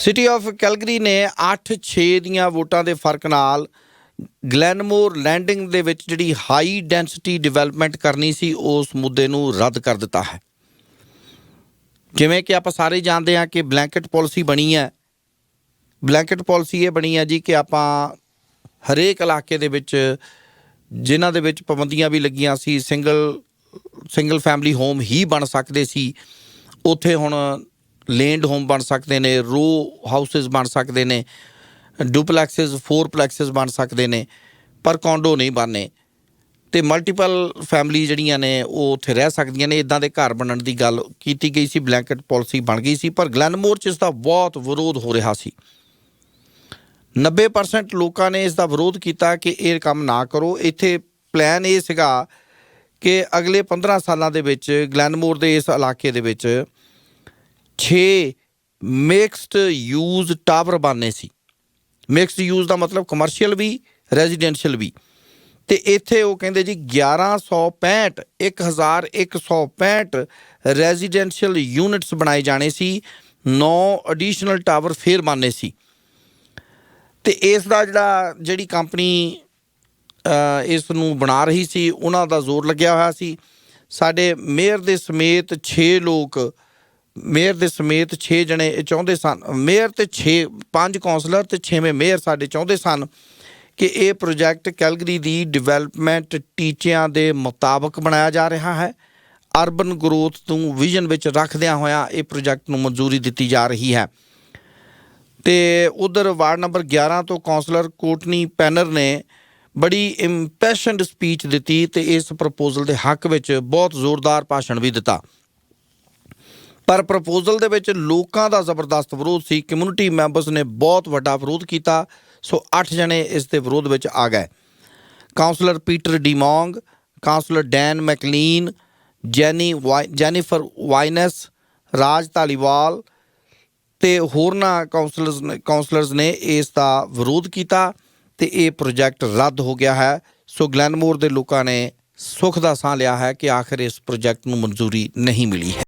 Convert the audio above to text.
City of Calgary ਨੇ 8-6 ਦੀਆਂ ਵੋਟਾਂ ਦੇ ਫ਼ਰਕ ਨਾਲ ਗਲੈਨਮੋਰ ਲੈਂਡਿੰਗ ਦੇ ਵਿੱਚ ਜਿਹੜੀ ਹਾਈ ਡੈਂਸਿਟੀ ਡਿਵੈਲਪਮੈਂਟ ਕਰਨੀ ਸੀ, ਉਸ ਮੁੱਦੇ ਨੂੰ ਰੱਦ ਕਰ ਦਿੱਤਾ ਹੈ। ਜਿਵੇਂ ਕਿ ਆਪਾਂ ਸਾਰੇ ਜਾਣਦੇ ਹਾਂ ਕਿ ਬਲੈਂਕਟ ਪਾਲਿਸੀ ਬਣੀ ਹੈ। ਬਲੈਂਕਟ ਪਾਲਿਸੀ ਇਹ ਬਣੀ ਹੈ ਜੀ ਕਿ ਆਪਾਂ ਹਰੇਕ ਇਲਾਕੇ ਦੇ ਵਿੱਚ ਜਿਨ੍ਹਾਂ ਦੇ ਵਿੱਚ ਪਾਬੰਦੀਆਂ ਵੀ ਲੱਗੀਆਂ ਸੀ ਸਿੰਗਲ ਸਿੰਗਲ ਫੈਮਿਲੀ ਹੋਮ ਹੀ ਬਣ ਸਕਦੇ ਸੀ, ਉੱਥੇ ਹੁਣ ਲੈਂਡ ਹੋਮ ਬਣ ਸਕਦੇ ਨੇ ਰੋ ਹਾਊਸਸ ਬਣ ਸਕਦੇ ਨੇ ਡੁਪਲੈਕਸਸ ਫੋਰਪਲੈਕਸਸ ਬਣ ਸਕਦੇ ਨੇ, ਪਰ ਕੌਂਡੋ ਨਹੀਂ ਬਣਨੇ। ਤੇ ਮਲਟੀਪਲ ਫੈਮਿਲੀ ਜਿਹੜੀਆਂ ਨੇ, ਉਹ ਉੱਥੇ ਰਹਿ ਸਕਦੀਆਂ ਨੇ। ਇਦਾਂ ਦੇ ਘਰ ਬਣਨ ਦੀ ਗੱਲ ਕੀਤੀ ਗਈ ਸੀ ਬਲੈਂਕਟ ਪਾਲਿਸੀ ਬਣ ਗਈ ਸੀ, ਪਰ ਗਲੈਨਮੋਰ ਚ ਇਸ ਦਾ ਬਹੁਤ ਵਿਰੋਧ ਹੋ ਰਿਹਾ ਸੀ। 90% ਲੋਕਾਂ ਨੇ ਇਸ ਦਾ ਵਿਰੋਧ ਕੀਤਾ ਕਿ ਇਹ ਕੰਮ ਨਾ ਕਰੋ। ਇੱਥੇ ਪਲਾਨ ਇਹ ਸੀਗਾ ਕਿ ਅਗਲੇ 15 ਸਾਲਾਂ ਦੇ ਵਿੱਚ ਗਲੈਨਮੋਰ ਦੇ ਇਸ ਇਲਾਕੇ ਦੇ ਵਿੱਚ 6 ਮਿਕਸਡ ਯੂਜ਼ ਟਾਵਰ ਬਣਨੇ ਸੀ। ਮਿਕਸਡ ਯੂਜ਼ ਦਾ ਮਤਲਬ ਕਮਰਸ਼ੀਅਲ ਵੀ ਰੈਜ਼ੀਡੈਂਸ਼ੀਅਲ ਵੀ। ਤੇ ਇੱਥੇ ਉਹ ਕਹਿੰਦੇ ਜੀ 1165 1165 ਰੈਜ਼ੀਡੈਂਸ਼ੀਅਲ ਯੂਨਿਟਸ ਬਣਾਏ ਜਾਣੇ ਸੀ। 9 ਐਡੀਸ਼ਨਲ ਟਾਵਰ ਫੇਰ ਬਣਨੇ ਸੀ। ਤੇ ਇਸ ਦਾ ਜਿਹੜਾ, ਜਿਹੜੀ ਕੰਪਨੀ ਇਸ ਨੂੰ ਬਣਾ ਰਹੀ ਸੀ, ਉਹਨਾਂ ਦਾ ਜ਼ੋਰ ਲੱਗਿਆ ਹੋਇਆ ਸੀ। ਸਾਡੇ ਮੇਅਰ ਦੇ ਸਮੇਤ 6 ਲੋਕ ਮੇਅਰ ਦੇ ਸਮੇਤ 6 ਜਣੇ ਇਹ ਚਾਹੁੰਦੇ ਸਨ। ਮੇਅਰ ਤੇ 6 ਪੰਜ ਕਾਉਂਸਲਰ ਤੇ 6ਵੇਂ ਮੇਅਰ ਸਾਡੇ ਚਾਹੁੰਦੇ ਸਨ ਕਿ ਇਹ ਪ੍ਰੋਜੈਕਟ ਕੈਲਗਰੀ ਦੀ ਡਿਵੈਲਪਮੈਂਟ ਟੀਚਿਆਂ ਦੇ ਮੁਤਾਬਕ ਬਣਾਇਆ ਜਾ ਰਿਹਾ ਹੈ। ਅਰਬਨ ਗਰੋਥ ਨੂੰ ਵਿਜ਼ਨ ਵਿੱਚ ਰੱਖਦਿਆਂ ਹੋਇਆਂ ਇਹ ਪ੍ਰੋਜੈਕਟ ਨੂੰ ਮਨਜ਼ੂਰੀ ਦਿੱਤੀ ਜਾ ਰਹੀ ਹੈ। ਤੇ ਉਧਰ ਵਾਰਡ ਨੰਬਰ 11 ਤੋਂ ਕਾਉਂਸਲਰ ਕੋਟਨੀ ਪੈਨਰ ਨੇ ਬੜੀ ਇੰਪੈਸ਼ਨਡ ਸਪੀਚ ਦਿੱਤੀ ਤੇ ਇਸ ਪ੍ਰਪੋਜ਼ਲ ਦੇ ਹੱਕ ਵਿੱਚ ਬਹੁਤ ਜ਼ੋਰਦਾਰ ਭਾਸ਼ਣ ਵੀ ਦਿੱਤਾ। ਪਰ ਪ੍ਰਪੋਜ਼ਲ ਦੇ ਵਿੱਚ ਲੋਕਾਂ ਦਾ ਜ਼ਬਰਦਸਤ ਵਿਰੋਧ ਸੀ। ਕਮਿਊਨਿਟੀ ਮੈਂਬਰਸ ਨੇ ਬਹੁਤ ਵੱਡਾ ਵਿਰੋਧ ਕੀਤਾ। ਸੋ 8 ਜਣੇ ਇਸ ਦੇ ਵਿਰੋਧ ਵਿੱਚ ਆ ਗਏ। Councillor Peter Demong councillor Dan McLean, Jenny Y- Jennifer Wyness, Raj Dhaliwal ਤੇ ਹੋਰਨਾਂ ਕਾਉਂਸਲਰਸ ਨੇ ਕਾਉਂਸਲਰਸ ਨੇ ਇਸ ਦਾ ਵਿਰੋਧ ਕੀਤਾ ਤੇ ਇਹ ਪ੍ਰੋਜੈਕਟ ਰੱਦ ਹੋ ਗਿਆ ਹੈ। ਸੋ ਗਲੈਨਮੋਰ ਦੇ ਲੋਕਾਂ ਨੇ ਸੁੱਖ ਦਾ ਸਾਹ ਲਿਆ ਹੈ ਕਿ ਆਖਿਰ ਇਸ ਪ੍ਰੋਜੈਕਟ ਨੂੰ ਮਨਜ਼ੂਰੀ ਨਹੀਂ ਮਿਲੀ ਹੈ।